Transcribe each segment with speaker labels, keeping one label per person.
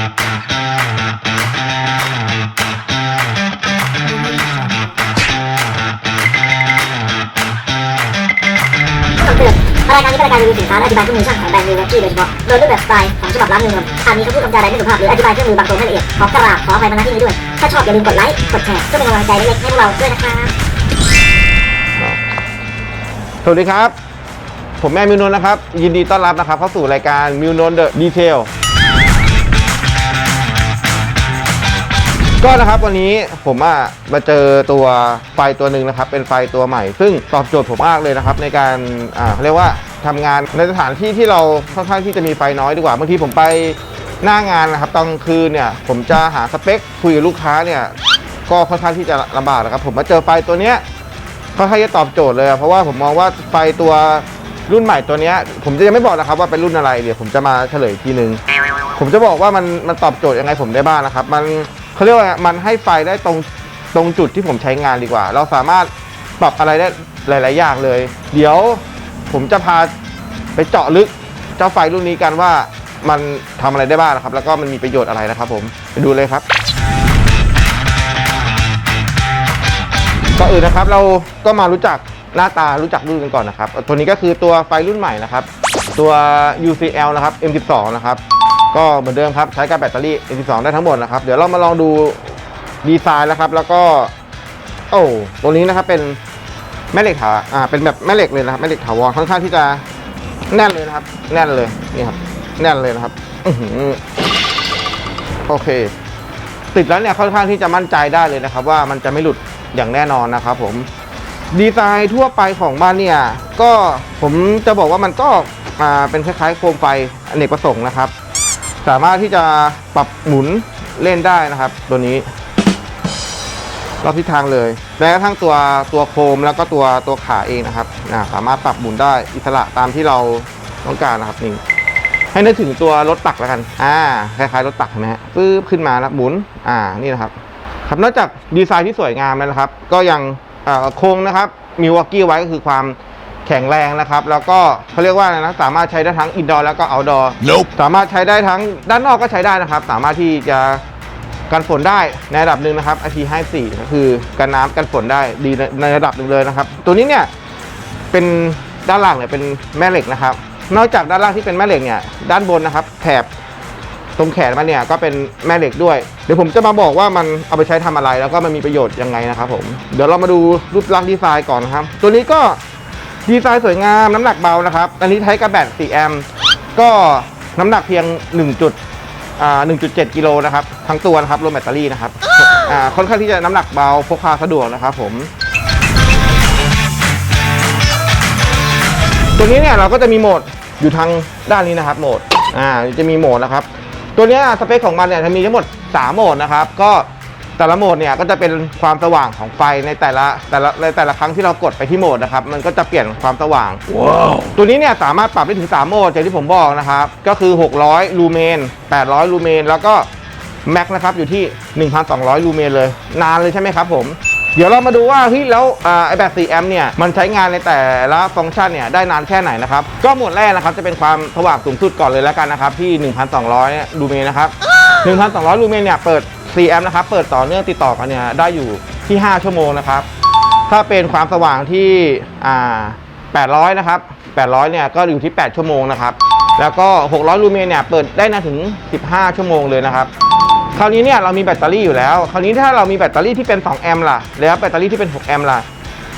Speaker 1: คำเตือนรายการนี้เป็นรายการรีวิวสินค้าและอธิบายเครื่องมือช่างของแบรนด์นิวเวกี้โดยเฉพาะโดยรูปแบบสไตล์ของฉบับร้านเงินอาจมีคำพูดคำจาใดไม่สุภาพหรืออธิบายเครื่องมือบางตรงให้ละเอียดขอกราบขออภัยมาณที่นี้ด้วย ถ้าชอบอย่าลืมกดไลค์ กดแชร์เพื่อเป็นกำลังใจเล็กๆให้พวกเราด้วยนะครับ
Speaker 2: สวัสดีครับ ผมแม่มิวนนท์นะครับ ยินดีต้อนรับนะครับเข้าสู่รายการมิวนนท์เดอะดีเทล ก็นะครับวันนี้ผมอะมาเจอตัวไฟตัวหนึ่งนะครับ เป็นไฟตัวใหม่ ซึ่งตอบโจทย์ผมมากเลยนะครับ ในการอ่าเรียกว่าทำงานในสถานที่ที่เราค่อนข้างที่จะมีไฟน้อยดีกว่าบางทีผมไปหน้างานนะครับตอนคืนเนี่ยผมจะหาสเปคคุยกับลูกค้าเนี่ยก็ค่อนข้างที่จะลำบากนะครับผมมาเจอไฟตัวเนี้ยค่อนข้างจะตอบโจทย์เลย เพราะว่าผมมองว่าไฟตัวรุ่นใหม่ตัวนี้ผมจะยังไม่บอกนะครับว่าเป็นรุ่นอะไรเดี๋ยวผมจะมาเฉลยอีกทีนึง ผมจะบอกว่ามันมันตอบโจทย์ยังไงผมได้บ้างนะครับ มัน เขาเรียกว่ามันให้ไฟได้ตรงตรงจุดที่ผมใช้งานดีกว่า เราสามารถปรับอะไรได้หลาย ๆ อย่างเลย เดี๋ยวผมจะพาไปเจาะลึกเจ้าไฟรุ่นนี้กันว่ามันทำอะไรได้บ้างนะครับ แล้วก็มันมีประโยชน์อะไรนะครับ ผมไปดูเลยครับก่อนอื่นนะครับเราก็มารู้จักหน้าตารู้จักรุ่นกันก่อนนะครับ ตัวนี้ก็คือตัวไฟรุ่นใหม่นะครับ ตัว UCL นะครับ M12 นะครับ ก็เหมือนเดิมครับใช้กับแบตเตอรี่ M12 ได้ทั้งหมดนะครับ เดี๋ยวเรามาลองดูดีไซน์นะครับ แล้วก็โอ้ตัวนี้นะครับเป็นแม่เหล็กถาอ่าเป็นแบบแม่เหล็กเลยนะครับแม่เหล็กถาวรค่อนข้างที่จะแน่นเลยนะครับ แน่นเลยนี่ครับ แน่นเลยนะครับโอเค ติดแล้วเนี่ยค่อนข้างที่จะมั่นใจได้เลยนะครับ ว่ามันจะไม่หลุดอย่างแน่นอนนะครับ ผมดีไซน์ทั่วไปของมันเนี่ย ก็ผมจะบอกว่ามันก็อ่าเป็นคล้ายๆโคมไฟอเนกประสงค์นะครับ สามารถที่จะปรับหมุนเล่นได้นะครับ ตัวนี้รอบทิศทางเลยแม้กระทั่งตัวตัวโคมแล้วก็ตัวตัวขาเองนะครับอ่าสามารถปรับหมุนได้อิสระตามที่เราต้องการนะครับนี่ให้นึกถึงตัวรถตักแล้วกัน อ่า คล้ายๆรถตักนไหมฮะปื๊บขึ้นมาแล้วหมุน อ่า นี่นะครับ ครับ นอกจากดีไซน์ที่สวยงามแล้วนะครับ ก็ยังเอ่อโครงนะครับมีวอกกี้ไว้ก็คือความ แข็งแรงนะครับแล้วก็เขาเรียกว่าอะไรนะสามารถใช้ได้ทั้งอินดอร์แล้วก็เอาดอร์
Speaker 3: Nope.
Speaker 2: สามารถใช้ได้ทั้งด้านนอกก็ใช้ได้นะครับ สามารถที่จะกันฝนได้ในระดับหนึ่งนะครับ IP54 ก็คือกันน้ำกันฝนได้ดีในในระดับหนึ่งเลยนะครับ ตัวนี้เนี่ยเป็นด้านล่างเนี่ยเป็นแม่เหล็กนะครับ นอกจากด้านล่างที่เป็นแม่เหล็กเนี่ยด้านบนนะครับแถบ ตรงแขนมันเนี่ยก็เป็นแม่เหล็กด้วย เดี๋ยวผมจะมาบอกว่ามันเอาไปใช้ทำอะไรแล้วก็มันมีประโยชน์ยังไงนะครับผม เดี๋ยวเรามาดูรูปลักษณ์ดีไซน์ก่อนนะครับ ตัวนี้ก็ ดีไซน์สวยงามน้ำหนักเบานะครับ อันนี้ใช้กระแบต4แอมป์ก็น้ำหนักเพียง 1 จุด1.7 กิโลนะครับ ทั้งตัวนะครับรวมแบตเตอรี่นะครับค่อนข้างที่จะน้ำหนักเบาพกพาสะดวกนะครับผม ตัวนี้เนี่ยเราก็จะมีโหมดอยู่ทางด้านนี้นะครับโหมดอ่าจะมีโหมดนะครับ ตัวเนี้ยสเปคของมันเนี่ยจะมีทั้งหมด 3 โหมดนะครับ ก็ แต่ละโหมดเนี่ยก็จะเป็นความสว่างของไฟในแต่ละแต่ละในแต่ละครั้งที่เรากดไปที่โหมดนะครับมันก็จะเปลี่ยนความสว่าง
Speaker 3: Wow.
Speaker 2: ตัวนี้เนี่ยสามารถปรับได้ถึง 3 โหมดอย่างที่ผมบอกนะครับก็คือ 600 ลูเมน 800 ลูเมน แล้วก็แม็กนะครับอยู่ที่ 1,200 ลูเมนเลย นานเลยใช่ไหมครับผมเดี๋ยวเรามาดูว่าเฮ้ยแล้วอ่าไอแบต4แอมป์เนี่ยมันใช้งานในแต่ละฟังก์ชันเนี่ยได้นานแค่ไหนนะครับ ก็โหมดแรกนะครับจะเป็นความสว่างสูงสุดก่อนเลยแล้วกันนะครับที่ 1,200 ลูเมนนะครับ 1,200 ลูเมนเนี่ยเปิด 4แอมป์นะครับเปิดต่อเนื่องติดต่อกันเนี่ยได้อยู่ที่ 5 ชั่วโมงนะครับ ถ้าเป็นความสว่างที่อ่า800 นะครับ 800 เนี่ยก็อยู่ที่ 8 ชั่วโมงนะครับ แล้วก็ 600 ลูเมนเนี่ยเปิดได้นานถึง 15 ชั่วโมงเลยนะครับ คราวนี้เนี่ยเรามีแบตเตอรี่อยู่แล้ว คราวนี้ถ้าเรามีแบตเตอรี่ที่เป็น 2 แอมป์ล่ะ แล้วแบตเตอรี่ที่เป็น 6 แอมป์ล่ะ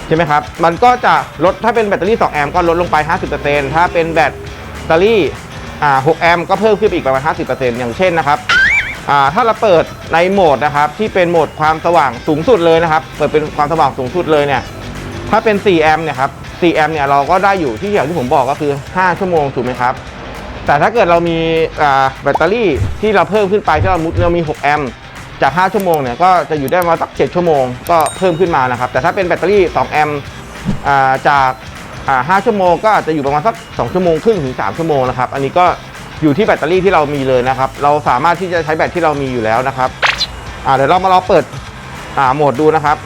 Speaker 2: ใช่ไหมครับ มันก็จะลด ถ้าเป็นแบตเตอรี่ 2 แอมป์ก็ลดลงไป 50%ถ้าเป็นแบตเตอรี่ 6 แอมป์ก็เพิ่มขึ้นอีกประมาณ 50%อย่างเช่นนะครับ ถ้าเราเปิดในโหมดนะครับที่เป็นโหมดความสว่างสูงสุดเลยนะครับเปิดเป็นความสว่างสูงสุดเลยเนี่ยถ้าเป็น 4 แอมป์เนี่ยครับ 4 แอมป์เนี่ยเราก็ได้อยู่ที่อย่างที่ผมบอกก็คือ 5 ชั่วโมงถูกไหมครับ แต่ถ้าเกิดเรามีแบตเตอรี่ที่เราเพิ่มขึ้นไปที่เรามุดเรามี 6 แอมป์จาก 5 ชั่วโมงเนี่ยก็จะอยู่ได้มาสัก 7 ชั่วโมงก็เพิ่มขึ้นมานะครับ แต่ถ้าเป็นแบตเตอรี่ 2 แอมป์จาก 5 ชั่วโมงก็อาจจะอยู่ประมาณสัก 2 ชั่วโมงครึ่งถึง 3 ชั่วโมงนะครับ อันนี้ก็ อยู่ที่แบตเตอรี่ที่เรามีเลยนะครับ เราสามารถที่จะใช้แบตที่เรามีอยู่แล้วนะครับอ่าเดี๋ยวเรามาลองเปิดอ่าโหมดดูนะครับ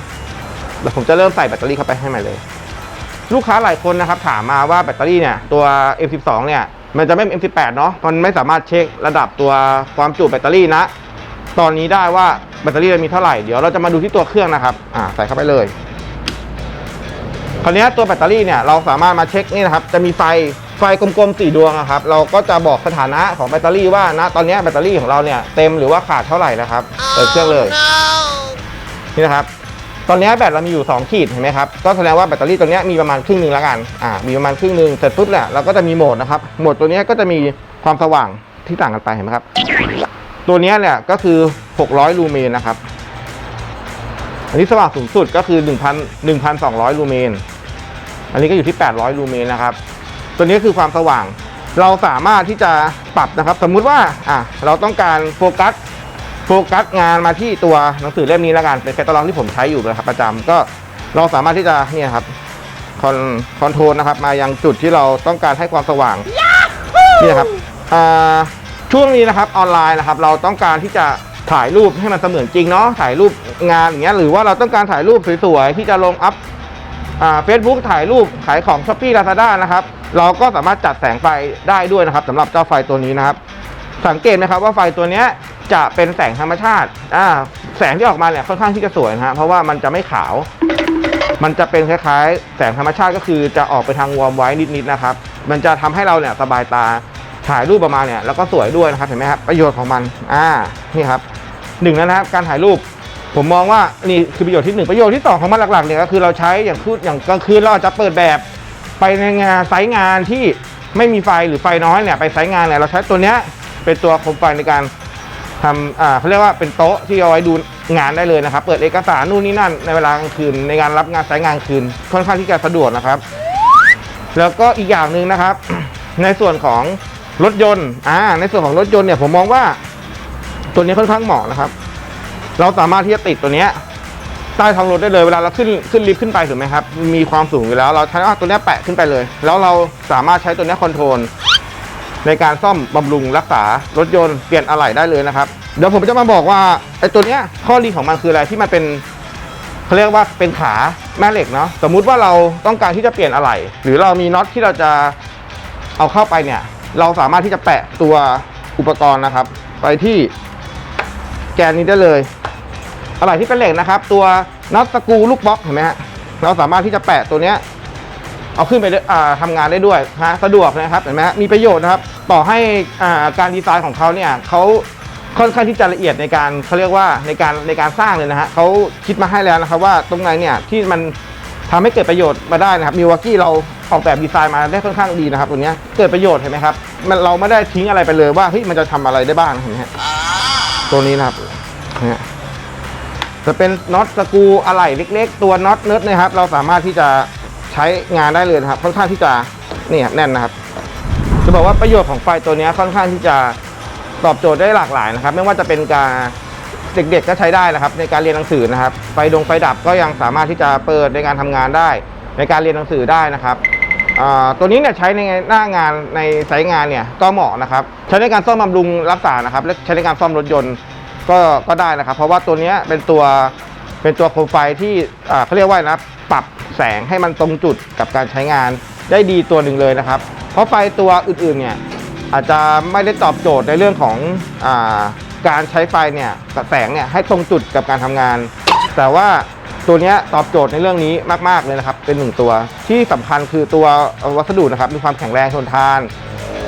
Speaker 2: เดี๋ยวผมจะเริ่มใส่แบตเตอรี่เข้าไปให้ใหม่เลย ลูกค้าหลายคนนะครับถามมาว่าแบตเตอรี่เนี่ยตัว M12 เนี่ยมันจะไม่ M18 เนาะมันไม่สามารถเช็คระดับตัวความจุแบตเตอรี่นะ ตอนนี้ได้ว่าแบตเตอรี่เรามีเท่าไหร่เดี๋ยวเราจะมาดูที่ตัวเครื่องนะครับอ่าใส่เข้าไปเลยคราวนี้ตัวแบตเตอรี่เนี่ยเราสามารถมาเช็คนี่นะครับ จะมีไฟ ไฟกลมๆสี่ดวงอะครับ เราก็จะบอกสถานะของแบตเตอรี่ว่าณตอนนี้แบตเตอรี่ของเราเนี่ยเต็มหรือว่าขาดเท่าไหร่นะครับ เปิดเครื่องเลย นี่นะครับ ตอนนี้แบตเรามีอยู่ 2 ขีดเห็นไหมครับ ก็แสดงว่าแบตเตอรี่ตัวเนี้ยมีประมาณครึ่งหนึ่งแล้วกัน อ่า มีประมาณครึ่งหนึ่งเสร็จปุ๊บเนี่ยเราก็จะมีโหมดนะครับ โหมดตัวเนี้ยก็จะมีความสว่างที่ต่างกันไปเห็นไหมครับ ตัวเนี้ยเนี่ยก็คือ 600 ลูเมนนะครับ อันนี้สว่างสูงสุดก็คือ 1,000 1,200 ลูเมน อันนี้ก็อยู่ที่ 800 ลูเมนนะครับ ตัวนี้คือความสว่าง เราสามารถที่จะปรับนะครับ สมมุติว่าอะเราต้องการโฟกัสโฟกัสงานมาที่ตัวหนังสือเล่มนี้แล้วกันเป็นแคตตาล็อกที่ผมใช้อยู่นะครับประจำก็เราสามารถที่จะเนี่ยครับคอนคอนโทรลนะครับ มายังจุดที่เราต้องการให้ความสว่างนี่นะครับอ่าช่วงนี้นะครับออนไลน์นะครับ เราต้องการที่จะถ่ายรูปให้มันเสมือนจริงเนาะถ่ายรูปงานอย่างเงี้ยหรือว่าเราต้องการถ่ายรูปสวยๆที่จะลงอัพ เฟซบุ๊กถ่ายรูปขายของช้อปปี้ลาซาด้านะครับ เราก็สามารถจัดแสงไฟได้ด้วยนะครับสำหรับเจ้าไฟตัวนี้นะครับ สังเกตนะครับว่าไฟตัวนี้จะเป็นแสงธรรมชาติาแสงที่ออกมาเนี่ยค่อนข้างที่จะสวยนะฮะเพราะว่ามันจะไม่ขาว มันจะเป็นคล้ายๆ แสงธรรมชาติก็คือจะออกไปทางวอร์มไว้นิดๆนะครับ มันจะทำให้เราเนี่ยสบายตาถ่ายรูปประมาณเนี่ยแล้วก็สวยด้วยนะครับเห็นไหมครับประโยชน์ของมันอ่านี่ครับหนึ่งนะครับการถ่ายรูป ผมมองว่านี่คือประโยชน์ที่หนึ่งประโยชน์ที่สองของมันหลักๆเนี่ยก็คือเราใช้อย่างคือย่างกลางคืนเราอาจจะเปิดแบบไปในงานไซต์งานที่ไม่มีไฟหรือไฟน้อยเนี่ยไปไซต์งานเนี่ยเราใช้ตัวเนี้ยเป็นตัวโคมไฟในการทำอ่าเขาเรียกว่าเป็นโต๊ะที่เอาไว้ดูงานได้เลยนะครับ เปิดเอกสารนู่นนี่นั่นในเวลากลางคืนในงานรับงานไซต์งานคืนค่อนข้างที่จะสะดวกนะครับ แล้วก็อีกอย่างหนึ่งนะครับ ในส่วนของรถยนต์อ่าในส่วนของรถยนต์เนี่ยผมมองว่า ตัวนี้ค่อนข้างเหมาะนะครับ เราสามารถที่จะติดตัวเนี้ยใต้ท้องรถได้เลยเวลาเราขึ้นขึ้นลิฟต์ขึ้นไปถูกไหมครับ มีความสูงอยู่แล้ว เราใช้ตัวเนี้ยแปะขึ้นไปเลย แล้วเราสามารถใช้ตัวเนี้ยคอนโทรลในการซ่อมบำรุงรักษารถยนต์เปลี่ยนอะไหล่ได้เลยนะครับเดี๋ยวผมจะมาบอกว่าไอ้ตัวเนี้ยข้อดีของมันคืออะไรที่มันเป็นเขาเรียกว่าเป็นขาแม่เหล็กเนาะสมมุติว่าเราต้องการที่จะเปลี่ยนอะไหล่หรือเรามีน็อตที่เราจะเอาเข้าไปเนี่ย เราสามารถที่จะแปะตัวอุปกรณ์นะครับ ไปที่แกนนี้ได้เลย อะไหล่ที่เป็นเหล็กนะครับ ตัวน็อตสกูลูกบล็อกเห็นไหมฮะเราสามารถที่จะแปะตัวเนี้ยเอาขึ้นไปได้อ่าทำงานได้ด้วยนะสะดวกนะครับเห็นไหมฮะมีประโยชน์นะครับ ต่อให้อ่าการดีไซน์ของเขาเนี่ยเขาค่อนข้างที่จะละเอียดในการเขาเรียกว่าในการในการสร้างเลยนะฮะเขาคิดมาให้แล้วนะครับว่าตรงไหนเนี่ยที่มันทำให้เกิดประโยชน์มาได้นะครับมิวากี้เราออกแบบดีไซน์มาได้ค่อนข้างดีนะครับตัวเนี้ยเกิดประโยชน์เห็นไหมครับมันเราไม่ได้ทิ้งอะไรไปเลยว่าเฮ้ยมันจะทำอะไรได้บ้างเห็นไหมฮะตัวนี้นะครับเนี่ย จะเป็นน็อตสกูอะไหล่เล็ก ๆ ตัวน็อตเนิร์ดนะครับ เราสามารถที่จะใช้งานได้เลยครับ ค่อนข้างที่จะนี่ครับแน่นนะครับ จะบอกว่าประโยชน์ของไฟตัวนี้ค่อนข้างที่จะตอบโจทย์ได้หลากหลายนะครับ ไม่ว่าจะเป็นการเด็กๆก็ใช้ได้นะครับ ในการเรียนหนังสือนะครับ ไฟดงไฟดับก็ยังสามารถที่จะเปิดในการทำงานได้ ในการเรียนหนังสือได้นะครับตัวนี้เนี่ยใช้ในหน้างานในไซต์งานเนี่ยก็เหมาะนะครับ ใช้ในการซ่อมบำรุงรักษานะครับ และใช้ในการซ่อมรถยนต์ ก็ก็ได้นะครับ เพราะว่าตัวนี้เป็นตัวเป็นตัวโคมไฟที่อ่าเขาเรียกว่านะปรับแสงให้มันตรงจุดกับการใช้งานได้ดีตัวหนึ่งเลยนะครับ เพราะไฟตัวอื่นๆเนี่ยอาจจะไม่ได้ตอบโจทย์ในเรื่องของอการใช้ไฟเนี่ยแสงเนี่ยให้ตรงจุดกับการทำงาน แต่ว่าตัวนี้ตอบโจทย์ในเรื่องนี้มาก ๆ เลยนะครับ เป็นหนึ่งตัวที่สำคัญคือตัววัสดุนะครับมีความแข็งแรงทนทาน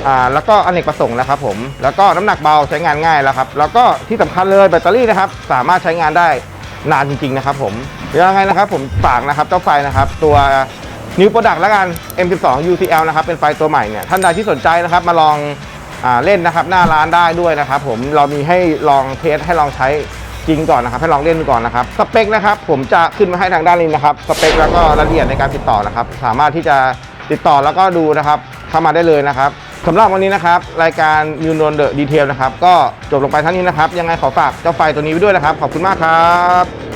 Speaker 2: อ่าแล้วก็อเนกประสงค์นะครับผมแล้วก็น้ำหนักเบาใช้งานง่ายแล้วครับแล้วก็ที่สำคัญเลยแบตเตอรี่นะครับสามารถใช้งานได้นานจริงๆนะครับผมยังไงนะครับผมฝากนะครับเจ้าไฟนะครับตัวนิวโปรดักต์แล้วกัน M12 UCL นะครับเป็นไฟตัวใหม่เนี่ยท่านใดที่สนใจนะครับมาลองอเล่นนะครับหน้าร้านได้ด้วยนะครับผมเรามีให้ลองเทสให้ลองใช้จริงก่อนนะครับให้ลองเล่นก่อนนะครับสเปคนะครับผมจะขึ้นมาให้ทางด้านนี้นะครับสเปคแล้วก็รายละเอียดในการติดต่อนะครับ สามารถที่จะติดต่อแล้วก็ดูนะครับเข้ามาได้เลยนะครับ สำหรับวันนี้นะครับ รายการ New n o n The Detail นะครับ ก็จบลงไปเท่านี้นะครับ ยังไงขอฝากเจ้าไฟตัวนี้ไว้ด้วยนะครับ ขอบคุณมากครับ